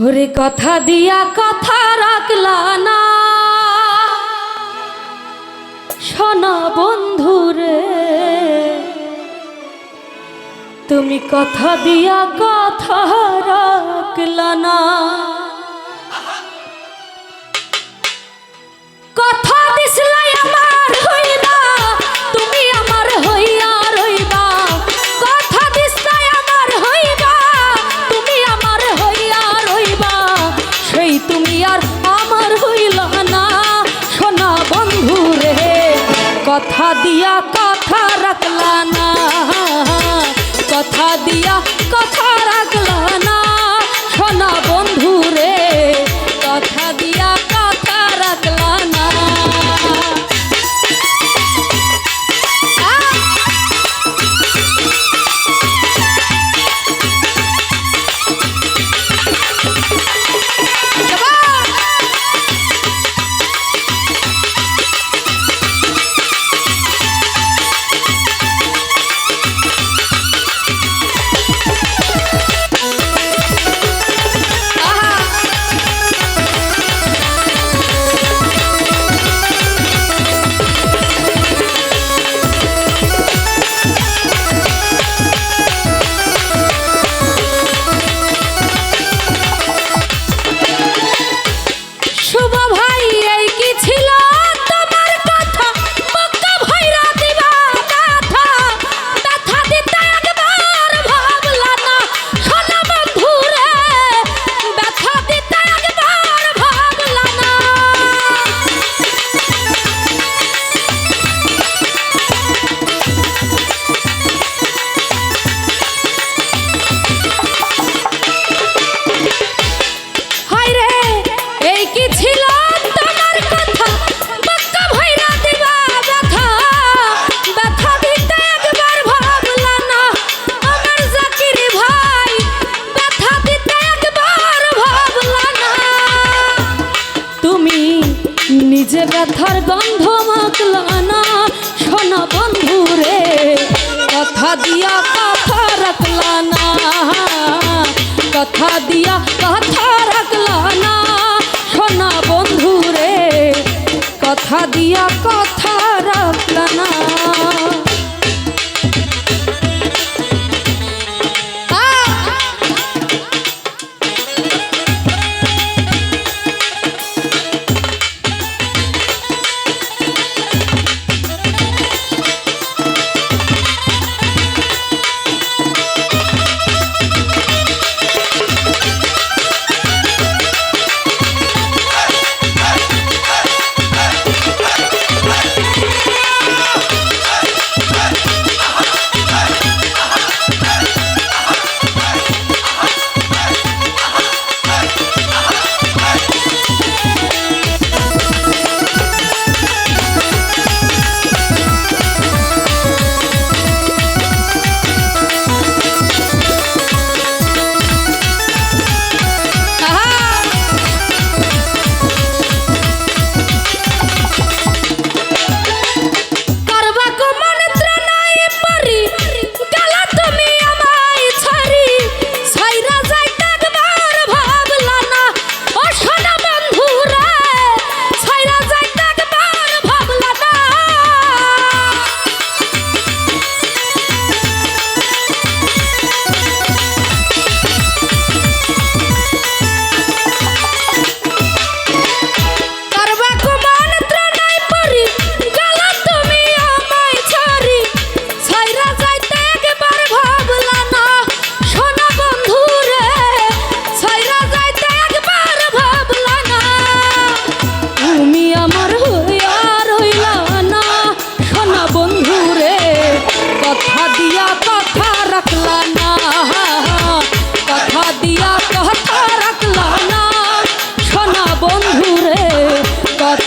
ওরে কথা দিয়া কথা রাখলা না। শোনা বন্ধুরে তুমি কথা দিয়া কথা कथा दिया कथा रख लाना कथा दिया নিজে ব্যথার গন্ধ মাতলা না। সোনা বন্ধু রে, কথা দিয়া কথা রাখলা না। কথা দিয়া দেখা দিয়া কথা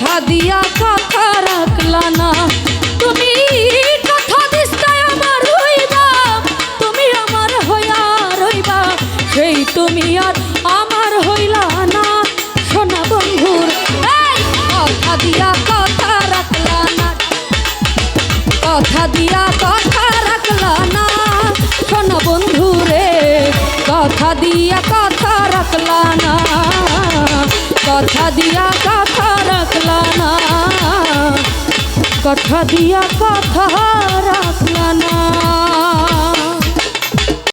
কথা দিয়া কথা রাখলা না। তুমি কথা দিস্তায় আমার হইবা, তুমি আমার হইয়া রইবা। সেই তুমি আর আমার হইলা না, সোনা বন্ধুর। কথা দিয়া কথা রাখলা না। কথা দিয়া কথা রাখলা না, সোনা বন্ধু রে কথা দিয়া কথা রাখলা না। कथा दिया कथा रख लाना कथा दिया कथा रख लाना